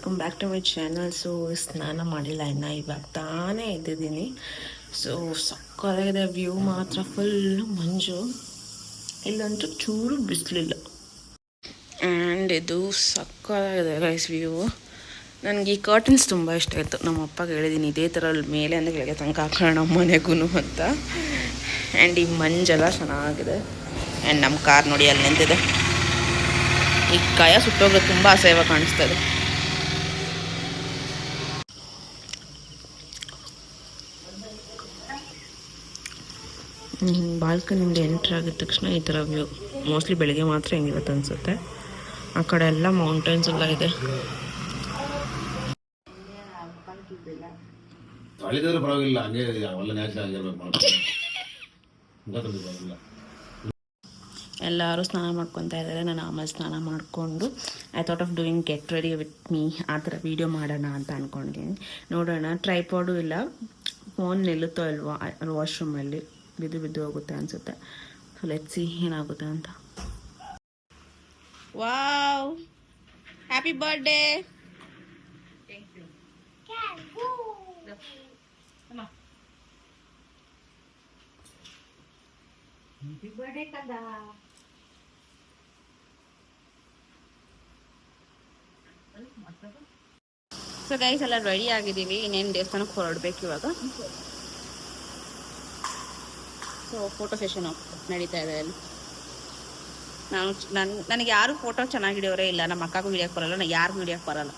Welcome back to my channel so ಸ್ನಾನ ಮಾಡಿಲ್ಲ ಇನ್ನು, ಇವಾಗ ತಾನೇ ಇದ್ದಿದ್ದೀನಿ ಸೊ ಸಕ್ಕತ್ತಾಗಿದೆ ವ್ಯೂ ಮಾತ್ರ ಫುಲ್ಲು ಮಂಜು. ಇಲ್ಲಂತೂ ಚೂರು ಬಿಸಿಲಿಲ್ಲ. ಆ್ಯಂಡ್ ಇದು ಸಕ್ಕತ್ತಾಗಿದೆ ರೈಸ್ ವ್ಯೂ ನನಗೆ ಈ ಕರ್ಟನ್ಸ್ ತುಂಬ ಇಷ್ಟ ಆಯಿತು. ನಮ್ಮ ಅಪ್ಪಗೆ ಹೇಳಿದ್ದೀನಿ ಇದೇ ಥರ ಮೇಲೆ ಅಂದರೆ ಕೆಳಗೆ ತನಕ ಹಾಕೋಣ ನಮ್ಮ ಮನೆಗೂ ಅಂತ. ಆ್ಯಂಡ್ ಈ ಮಂಜೆಲ್ಲ ಚೆನ್ನಾಗಿದೆ. ಆ್ಯಂಡ್ ನಮ್ಮ ಕಾರ್ ನೋಡಿ ಅಲ್ಲಿ ನಿಂತಿದೆ. ಈ ಕಾಯ ಸುಟ್ಟೋಗೋದು ತುಂಬ ಅಸಹ್ಯವಾಗಿ ಕಾಣಿಸ್ತದೆ ಬಾಲ್ಕನಿಂದ ಎಂಟ್ರ್ ಆಗಿದ ತಕ್ಷಣ ಈ ಥರ ವ್ಯೂ. ಮೋಸ್ಟ್ಲಿ ಬೆಳಿಗ್ಗೆ ಮಾತ್ರ ಹೆಂಗಿರುತ್ತೆ ಅನಿಸುತ್ತೆ. ಆ ಕಡೆ ಎಲ್ಲ ಮೌಂಟೇನ್ಸ್ ಎಲ್ಲ ಇದೆ. ಎಲ್ಲರೂ ಸ್ನಾನ ಮಾಡ್ಕೊತಾ ಇದ್ದಾರೆ. ನಾನು ಆಮೇಲೆ ಸ್ನಾನ ಮಾಡಿಕೊಂಡು I thought of doing get ready with me ಆ ಥರ ವೀಡಿಯೋ ಮಾಡೋಣ ಅಂತ ಅಂದ್ಕೊಂಡಿದ್ದೀನಿ ನೋಡೋಣ ಟ್ರೈಪಾಡು ಇಲ್ಲ ಫೋನ್ ನಿಲ್ಲುತ್ತೋ ಇಲ್ವಾ ವಾಶ್ರೂಮಲ್ಲಿ ಬಿದ್ದು ಬಿದ್ದು ಹೋಗುತ್ತೆ ಅನಿಸುತ್ತೆ ಸೊ ಲೆಟ್ಸಿ ಏನಾಗುತ್ತೆ ಅಂತ. Wow happy birthday so guys ಎಲ್ಲ ರೆಡಿ ಆಗಿದ್ದೀವಿ. ಇನ್ನೇನು ದೇವಸ್ಥಾನಕ್ಕೆ ಹೊರಡ್ಬೇಕು ಇವಾಗ? ಸೊ ಫೋಟೋ ಸೆಷನ್ ನಡೀತಾ ಇದೆ ಅಲ್ಲಿ. ನಾನು ನನ್ ನನಗೆ ಯಾರು ಫೋಟೋ ಚೆನ್ನಾಗಿ ಹಿಡಿಯೋರೇ ಇಲ್ಲ. ನಮ್ಮ ಅಕ್ಕಗೂ ಹಿಡಿಯೋಕೆ ಬರಲ್ಲ ನಾನು ಯಾರಿಗೂ ಹಿಡಿಯೋಕೆ ಬರಲ್ಲ.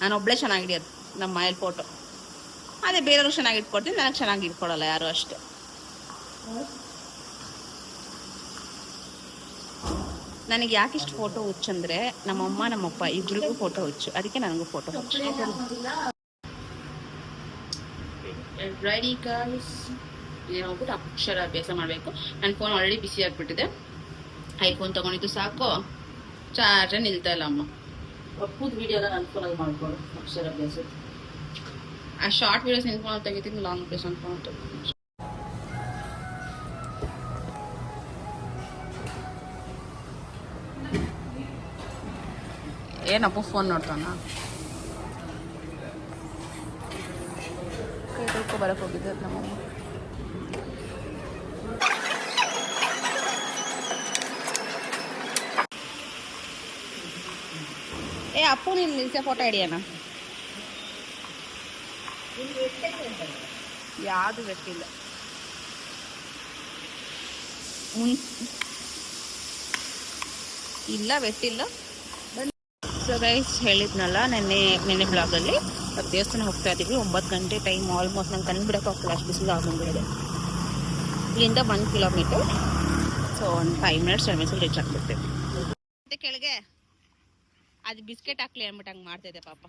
ನಾನು ಒಬ್ಬಳೇ ಚೆನ್ನಾಗಿ ಹಿಡಿಯೋದು ನಮ್ಮ ಮನೇಲಿ ಫೋಟೋ ಅದೇ ಬೇರೆಯವ್ರಿಗೆ ಚೆನ್ನಾಗಿ ಇಟ್ಕೊಡ್ತೀನಿ, ನನಗೆ ಚೆನ್ನಾಗಿ ಇಟ್ಕೊಡಲ್ಲ ಯಾರು ಅಷ್ಟೇ. ನನಗೆ ಯಾಕೆ ಇಷ್ಟು ಫೋಟೋ ಹುಚ್ಚಂದ್ರೆ ನಮ್ಮಮ್ಮ, ನಮ್ಮಪ್ಪ ಇಬ್ಬರಿಗೂ ಫೋಟೋ ಹುಚ್ಚು. ಅದಕ್ಕೆ ನನಗೂ ಫೋಟೋ ಹುಚ್ಚು. ರೆಡಿ ಗರ್ಲ್ಸ್ ಹೋಗ್ಬಿಟ್ಟು ಅಕ್ಷರ ಅಭ್ಯಾಸ ಮಾಡಬೇಕು. ನನ್ನ ಫೋನ್ ಆಲ್ರೆಡಿ ಬಿಸಿ ಆಗಿಬಿಟ್ಟಿದೆ. ಐಫೋನ್ ತಗೊಂಡಿದ್ದು ಸಾಕು. ಚಾರ್ಜೇ ನಿಲ್ತಾ ಇಲ್ಲ ಅಮ್ಮ. ಕೂತ್ ವಿಡಿಯೋನ ನನ್ನ ಫೋನಲ್ಲಿ ಮಾಡ್ಕೊಂಡು ಅಕ್ಷರ ಅಭ್ಯಾಸ ಆ ಶಾರ್ಟ್ ವೀಡಿಯೋಸ್ ನಿನ್ನ ಫೋನ್ ತೆಗಿತೀನಿ ಲಾಂಗ್ ವೀಡಿಯೋಸ್ ನನ್ನ ಫೋನ್ ತೆಗಿತೀನಿ. ಏನಪ್ಪ ಫೋನ್ ನೋಡ್ತಾನ? ಕೈ ತೊಳ್ಕೊ ಬರಕ್ಕೆ ಹೋಗಿದ್ದೆ ನಮ್ಮಮ್ಮ. ಏ, ಅಪ್ಪು, ನೀನು ನಿಲ್ಸೆ ಫೋಟೋ ಹಿಡಿಯೋಣ ಯಾವುದು ಗೊತ್ತಿಲ್ಲ. ಮುನ್ ಇಲ್ಲ ಬೆಟ್ಟಿಲ್ಲ ಸೊ ಗೈಸ್ ಹೇಳಿದ್ನಲ್ಲ, ನೆನ್ನೆ ನೆನ್ನೆ ಬ್ಲಾಗಲ್ಲಿ ದೇವಸ್ಥಾನ ಹೋಗ್ತಾ ಇದ್ದೀವಿ. ಒಂಬತ್ತು ಗಂಟೆ ಟೈಮ್ ಆಲ್ಮೋಸ್ಟ್ ನಂಗೆ ಕಣ್ಣು ಬಿಡಕ್ಕೆ ಹೋಗ್ತಿಲ್ಲ ಅಷ್ಟು ಬಿಸಿಲು ಆಗ್ಬಂದ್ಬಿಡಿದೆ ಇಲ್ಲಿಂದ ಒನ್ ಕಿಲೋಮೀಟರ್ ಸೊ ಒಂದು ಫೈವ್ ಮಿನಿಟ್ಸ್ ಟೆನ್ ರೀಚ್ ಆಗ್ಬಿಡ್ತೇವೆ. ಕೆಳಗೆ? ಅದು ಬಿಸ್ಕೆಟ್ ಹಾಕ್ಲಿ ಅಂದ್ಬಿಟ್ಟು ಹಂಗೆ ಮಾಡ್ತಿದ್ದೆ ಪಾಪ.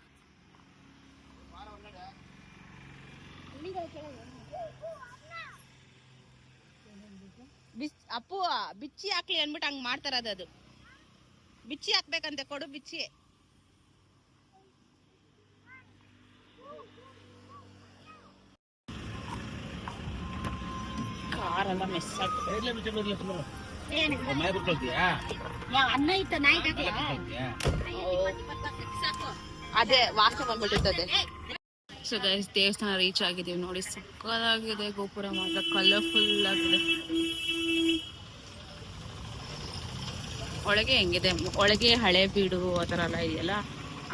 ಬಿಸ್ ಅಪ್ಪು ಬಿಚ್ಚಿ ಹಾಕ್ಲಿ ಅಂದ್ಬಿಟ್ಟು ಹಂಗೆ ಮಾಡ್ತಾರದು ಅದು. ಬಿಚ್ಚಿ ಹಾಕ್ಬೇಕಂತೆ ಕೊಡು ಬಿಚ್ಚಿ. ಕಾರೆಲ್ಲ ಮಿಸ್ ಆಗ್ತದೆ ಮನೆ ಬಿಟ್ಕೊಳ್ತೀಯಾ? ಅನ್ನ ಇತ್ತ ನಾಯಿ ಅದೇ ವಾಸ್ತವ ಬಂದ್ಬಿಟ್ಟಿರ್ತದೆ. ಸೊ ಗೈಸ್ ದೇವಸ್ಥಾನ ರೀಚ್ ಆಗಿದ್ದೀವಿ ನೋಡಿ ಸಕ್ಕದಾಗಿದೆ ಗೋಪುರ ಮಾತ್ರ ಕಲರ್ಫುಲ್ ಆಗಿದೆ. ಒಳಗೆ ಹೆಂಗಿದೆ? ಒಳಗೆ ಹಳೆ ಬೀಡು ಆ ಥರ ಎಲ್ಲ ಇದೆಯಲ್ಲ?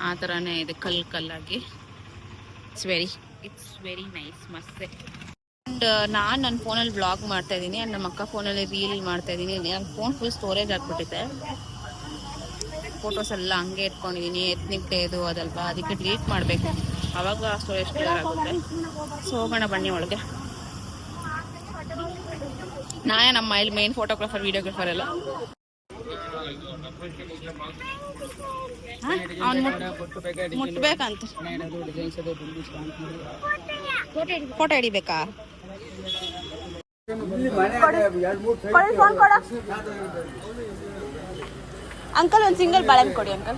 ಆ ಥರನೇ ಇದೆ ಕಲ್ ಕಲ್ಲಾಗಿ. It's very it's very nice ಮಸ್ತೆ. And ನಾನು ನನ್ನ ಫೋನಲ್ಲಿ ಬ್ಲಾಗ್ ಮಾಡ್ತಾ ಇದ್ದೀನಿ ಆ್ಯಂಡ್ ನಮ್ಮ ಅಕ್ಕ ಫೋನಲ್ಲಿ ರೀಲ್ ಮಾಡ್ತಾ ಇದ್ದೀನಿ. ನನ್ನ ಫೋನ್ ಫುಲ್ ಸ್ಟೋರೇಜ್ ಆಗ್ಬಿಟ್ಟಿದೆ. ಫೋಟೋಸ್ ಎಲ್ಲ ಹಂಗೆ ಇಟ್ಕೊಂಡಿದ್ದೀನಿ ಎತ್ನಿಕ್ ಡೇದು ಅದಲ್ವಾ? ಅದಕ್ಕೆ ಡಿಲೀಟ್ ಮಾಡಬೇಕು. ಅವಾಗ ಸ್ಟೋರೇಜ್ ಕ್ಲಿಯರ್ ಆಗುತ್ತೆ. ಸೊ ಹೋಗೋಣ ಬನ್ನಿ ಒಳಗೆ. ನಾನೇ ನಮ್ಮ ಮೈಲ್ ಮೇನ್ ಫೋಟೋಗ್ರಾಫರ್ ವಿಡಿಯೋಗ್ರಾಫರ್ ಎಲ್ಲ. ಮುಟ್ಬೇಕಂತ. ಫೋಟೋ ಹಿಡಿಬೇಕಾ? ಅಂಕಲ್ ಒಂದು ಸಿಂಗಲ್ ಬಾಳೆಹಣ್ಣು ಕೊಡಿ ಅಂಕಲ್.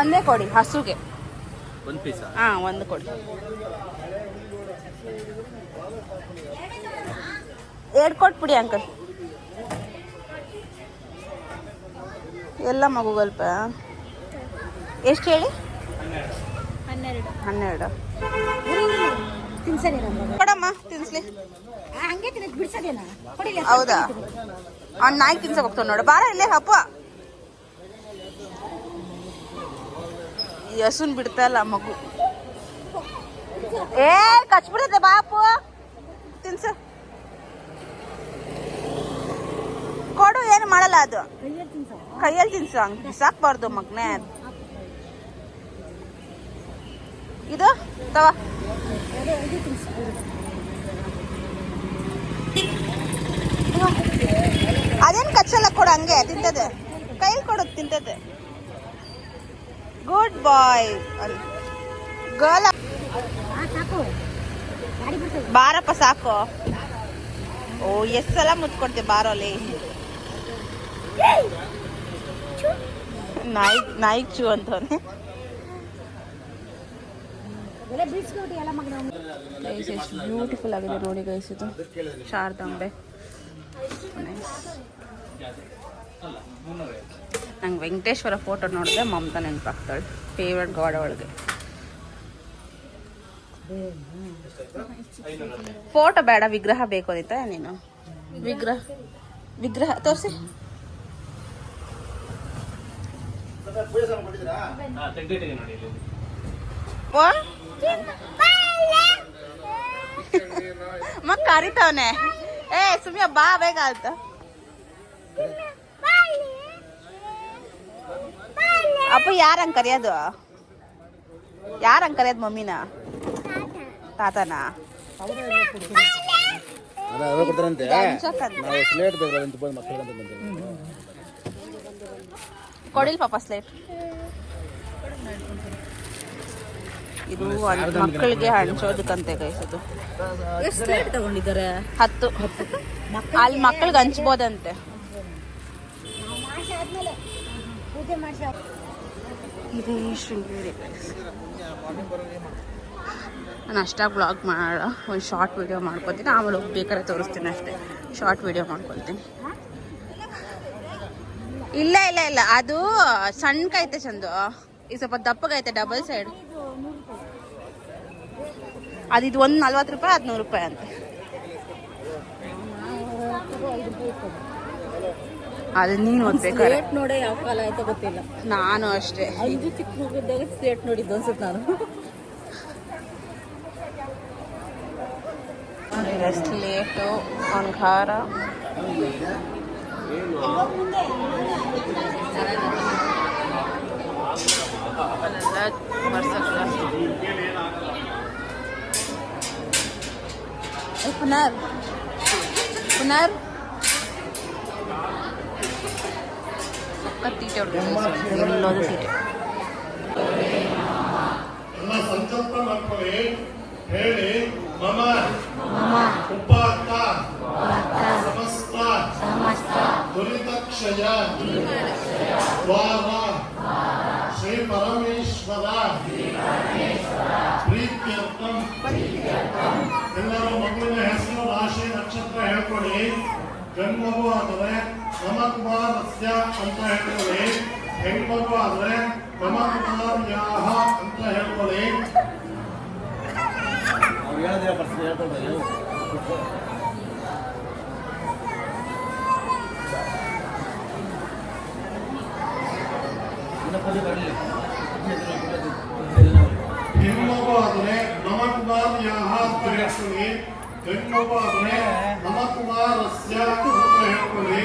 ಒಂದೇ ಕೊಡಿ ಹಸುಗೆ. ಒಂದು ಪೀಸ್ ಹಾ ಒಂದು ಕೊಡಿ. ಎರಡು ಕೊಟ್ಬಿಡಿ ಅಂಕಲ್. ಎಲ್ಲ ಮಗುಗಲ್ಪ ಎಷ್ಟು ಹೇಳಿ? ಹನ್ನೆರಡು. ಹನ್ನೆರಡು. ತಿನ್ಸರಿ ಕೊಡಮ್ಮ ತಿನ್ಸ್ಲಿ. ಹಂಗೆ ತಿನ್ನಕ್ ಬಿಡ್ಸದೇನ? ಕೊಡಿಲ್ಲ ಹೌದಾ? ಅವ್ನು ನಾಯಿ ತಿನ್ಸಕ್ ಹೋಗ್ತಾವ ನೋಡು. ಬಾರ ಇಲ್ಲೇ ಈ ಹಸುನ್ ಬಿಡ್ತಾ ಇಲ್ಲ ಮಗು. ಏ ಕಚ್ಬಿಡುತ್ತೆ ಬಾಪು. ತಿನ್ಸ. ಕೊಡು ಏನು ಮಾಡಲ್ಲ ಅದು. ಕೈಯಲ್ಲಿ ತಿನ್ಸು. ಹಂಗೆ ಬಿಸಾಕ್ಬಾರ್ದು ಮಗ್ನೇ. ಇದು ತವ ಅದೇನು ಕಚ್ಚಲ್ಲ ಕೊಡು ಹಂಗೆ ತಿಂತದೆ. ಕೈಲಿ ಕೊಡೋದು ತಿಂತದೆ. ಗುಡ್ ಬಾಯ್ ಗರ್ಲ್ ಬಾರಪ್ಪ ಸಾಕು. ಓ ಎಷ್ಟು ಸಲ ಮುಚ್ಕೊಡ್ತೀವಿ ಬಾರೋಲಿ? ನಾಯಿ ನಾಯಿ ಚೂ ಅಂತವನೆ. ಮಗನ? ಎಷ್ಟು ಬ್ಯೂಟಿಫುಲ್ ಆಗಿದೆ ನೋಡಿ ಗೈಸ್ ಇದು. ಶಾರದಾಂಬೆ ನಂಗೆ ವೆಂಕಟೇಶ್ವರ ಫೋಟೋ ನೋಡಿದ್ರೆ ಮಮತಾ ನೆನಪಾಗ್ತಾಳೆ ಫೇವ್ರೆಟ್ ಗಾಡ್ ಅವಳಿಗೆ. ಫೋಟೋ ಬೇಡ ವಿಗ್ರಹ ಬೇಕು ಅಂತ ನೀನು? ವಿಗ್ರಹ ವಿಗ್ರಹ ತೋರಿಸಿ. ಮಕ್ಕ ಕರಿತಾವನೆ. ಏ ಸುಮ್ಯ ಬಾ ಬೇಗ ಅಂತ ಅಪ್ಪ ಯಾರಂಗ್ ಕರೆಯೋದು? ಯಾರಂಗ್ ಕರೆಯೋದು ಮಮ್ಮಿನ? ತಾತನ? ಕೊಡ್ತಾರಂತೆ. ನಾವು ಸ್ಲೇಟ್ ಬೇಕಲ್ಲ ಅಂತ ಬಂದು ಕೊಡಿಲ್ ಪಾಪ ಸ್ಲೇಟ್ ಇದು ಮಕ್ಕಳಿಗೆ ಹಂಚೋದಕ್ಕಂತೆ ಎಷ್ಟು ರೇಟ್ ತಗೊಂಡಿದ್ದಾರೆ? ಹತ್ತು. ಅಲ್ಲಿ ಮಕ್ಕಳಿಗೆ ಹಂಚ್ಬೋದಂತೆ. ಇದು ಶೃಂಗೇರಿ ನಾನು ಅಷ್ಟಾಗಿ ಬ್ಲಾಗ್ ಮಾಡೋ ಒಂದು ಶಾರ್ಟ್ ವಿಡಿಯೋ ಮಾಡ್ಕೊತೀನಿ. ಆಮೇಲೆ ಹೋಗಿ ಬೇಕಾದ್ರೆ ತೋರಿಸ್ತೀನಿ ಅಷ್ಟೇ. ಶಾರ್ಟ್ ವಿಡಿಯೋ ಮಾಡ್ಕೊಳ್ತೀನಿ. ಇಲ್ಲ ಇಲ್ಲ ಇಲ್ಲ. ಅದು ಸಣ್ಣಕೈತೆ ಚಂದು. ಈಗ ಸ್ವಲ್ಪ ದಪ್ಪಗೈತೆ ಡಬಲ್ ಸೈಡ್ ಅದು ಇದು ಒಂದು ನಲ್ವತ್ತು ರೂಪಾಯಿ ಅದು ನೂರು ರೂಪಾಯಿ ಅಂತೆ. ಅದು ನೀನು ಓದ್ಬೇಕಾರೆ. ನೋಡೇ ಯಾವ ಕಾಲ ಆಯ್ತು ಗೊತ್ತಿಲ್ಲ. ನಾನು ಅಷ್ಟೇ. ಐದು ಚಿಕ್ಕ ಮಗುದಾಗ ಸ್ಲೇಟ್ ನೋಡಿದ್ದು ಅನ್ಸುತ್ತೆ ನಾನು. ಸ್ಲೇಟು ಒಂದು ಖಾರ ಬರ್ಸಕ್ಕೆ ಏ, ಪುನರ್ ಪುನರ್ ತೀಟೆ ಹೊಡ್ಕೊಂಡು ಎಲ್ಲೋದು ತೀಟೆ ಎಲ್ಲ ಸಂಕಲ್ಪ ಮಾಡ್ಕೊಳ್ಳಿ ಹೇಳಿ ಮಮ ಉಪಾತ್ತ ಸಮಸ್ತ ದುರಿತಕ್ಷಯ ದ್ವಾರ ಶ್ರೀ ಪರಮೇಶ್ವರ ಪ್ರೀತ್ಯರ್ಥಂ ಗಂಡ್ಮಗು ಆದರೆ ನಮಕುಮಾರಸ್ಯ ಅಂತ ಹೇಳ್ಕೊಳ್ಳಿ ಹೆಣ್ಮಗು ಆದರೆ ನಮಕುಮಾರ್ಯಾಹ ಅಂತ लिङ्गोपासने मम कुमारस्य पुत्रयोगने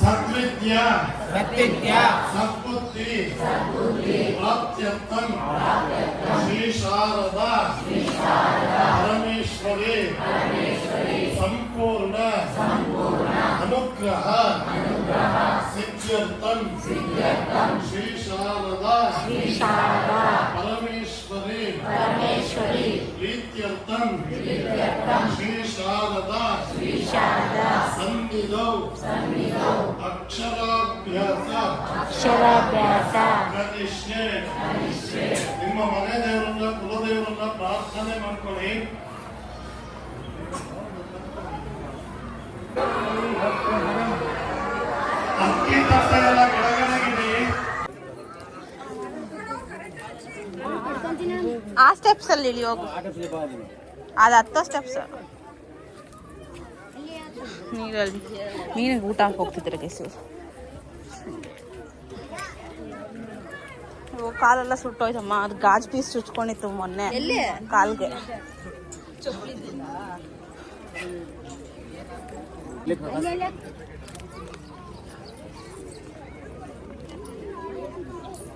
सद्विद्या सद्विद्या सद्बुद्धि सद्बुद्धि प्राप्त्यर्थं श्री शारदा श्री शारदा परमेश्वरी परमेश्वरी संपूर्ण संपूर्ण अनुग्रह अनुग्रह ಅಂತ ಹೇಳ್ಕೊಳ್ಳಿ ಸದ್ವಿದ್ಯ ಸದ್ಬುದ್ಧಿ ಪ್ರಾಪ್ತ್ಯರ್ಥಂ ಶ್ರೀ ಶಾರದಾ ಪರಮೇಶ್ವರಿ ಸಂಪೂರ್ಣ ಅನುಗ್ರಹ ಸಿದ್ಧ್ಯರ್ಥಂ ಶ್ರೀ ಶಾರದಾ ಪರಮೇಶ್ವರಿ ಪ್ರೀತ್ಯರ್ಥಂ ಶ್ರೀ ಶಾರದಾ ಸನ್ನಿಧೌ ಅಕ್ಷರಾಭ್ಯಾಸ ಕನಿಷ್ಠೆ ನಿಮ್ಮ ಮನೆ ದೇವರನ್ನ ಕುಲದೇವರನ್ನ ಪ್ರಾರ್ಥನೆ ಮಾಡ್ಕೊಳ್ಳಿ ಅಕ್ಕಿ ತಟ್ಟೆ ಎಲ್ಲ ಕೆಳಗಡೆಗಿಡಿ ಆ ಸ್ಟೆಪ್ಸ್ ಅಲ್ಲಿ ಇಳಿ ಹೋಗು. ಅದು ಹತ್ತೋ ಸ್ಟೆಪ್ಸ್ ನೀರಲ್ಲಿ ಮೀನಿಗೆ ಊಟ ಹಾಕಿ ಹೋಗ್ತಿದ್ರೆ ಗೆಸು ಕಾಲೆಲ್ಲ ಸುಟ್ಟೋಯ್ತಮ್ಮ. ಅದು ಗಾಜ್ ಪೀಸ್ ಚುಚ್ಕೊಂಡಿತ್ತು ಮೊನ್ನೆ. ಎಲ್ಲಿ?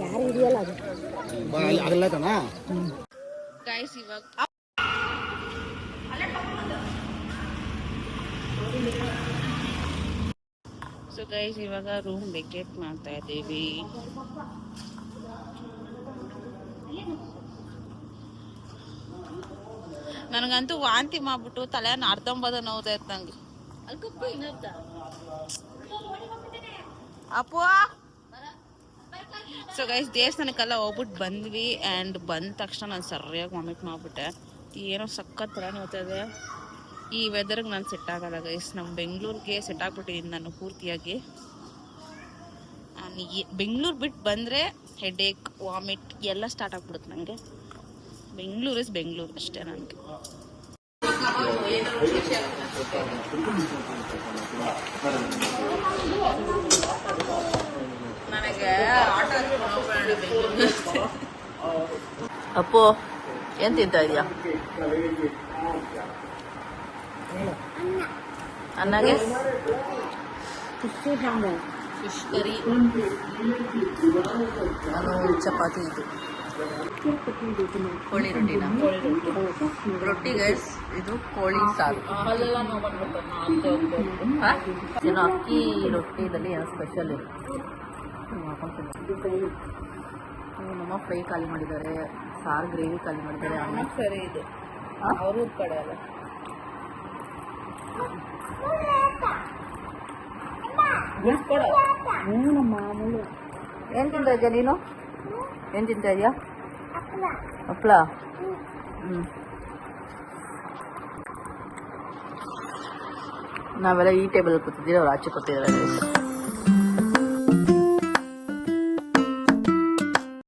ಯಾರು ಹಿಡಿಯಲ್ಲ ಅದು ಗೈಸ್ ಇವಾಗ ಸೊ ಗೈಸ್ ಇವಾಗ ರೂಮ್ ವೆಕೇಟ್ ಮಾಡ್ತಾ ಇದ್ದೀವಿ ನನಗಂತೂ ವಾಂತಿ ಮಾಡ್ಬಿಟ್ಟು ತಲೆ ಅರ್ಧಂಬದ ನೋವುದೇ ನಂಗೆ ಅಪ್ಪು! ಸೊ ಗೈಸ್ ದೇವಸ್ಥಾನಕ್ಕೆಲ್ಲ ಹೋಗ್ಬಿಟ್ಟು ಬಂದ್ವಿ ಆ್ಯಂಡ್ ಬಂದ ತಕ್ಷಣ ನಾನು ಸರಿಯಾಗಿ ವಾಮಿಟ್ ಮಾಡಿಬಿಟ್ಟೆ. ಏನೋ ಸಖತ್ ಥರ ನೋಡ್ತದೆ ಈ ವೆದರ್ಗೆ ನಾನು ಸೆಟ್ ಆಗಲ್ಲ ಗೈಸ್ ನಮ್ಮ ಬೆಂಗಳೂರಿಗೆ ಸೆಟ್ ಆಗ್ಬಿಟ್ಟಿದ್ದೀನಿ ನಾನು ಪೂರ್ತಿಯಾಗಿ. ನಾನು ಬೆಂಗಳೂರು ಬಿಟ್ಟು ಬಂದರೆ ಹೆಡೇಕ್ ವಾಮಿಟ್ ಎಲ್ಲ ಸ್ಟಾರ್ಟ್ ಆಗ್ಬಿಡುತ್ತೆ ನನಗೆ ಬೆಂಗಳೂರು ಇಸ್ ಬೆಂಗಳೂರು ಅಷ್ಟೇ ನನಗೆ. ನನಗೆ ಅಪ್ಪು ಏನ್ ತಿಂತ ಇದೆಯಾ? ಅನ್ನಗೆ? Fish curry. ನಾನು ಚಪಾತಿ ಇದು. ಕೋಳಿ ರೊಟ್ಟಿನ ರೊಟ್ಟಿ ಗೈಸ್ ಇದು ಕೋಳಿ ಸಾರು? ಏನೋ ಅಕ್ಕಿ ರೊಟ್ಟಿದಲ್ಲಿ ಏನೋ ಸ್ಪೆಷಲ್ ಇದೆ. ನಮ್ಮ ಫ್ರೈ ಖಾಲಿ ಮಾಡಿದ್ದಾರೆ. ಸಾರು ಗ್ರೇವಿ ಖಾಲಿ ಮಾಡಿದ್ದಾರೆ. ಅನ್ನ ಸರಿ ಇದು. ಅವರು ಕಡೆ ಅಲ್ಲ. ಏನು ತಿಂತ ಇದೆಯಾ ನೀನು? ಏನು ತಿಂತ ಇದೆಯಾ? ಹಪ್ಳ ಹ್ಞೂ ನಾವೆಲ್ಲ ಈ ಟೇಬಲ್ ಕೂತಿದ್ದೀವಿ ಅವ್ರು ಆಚೆ ಕೂತಿದ್ದಾರೆ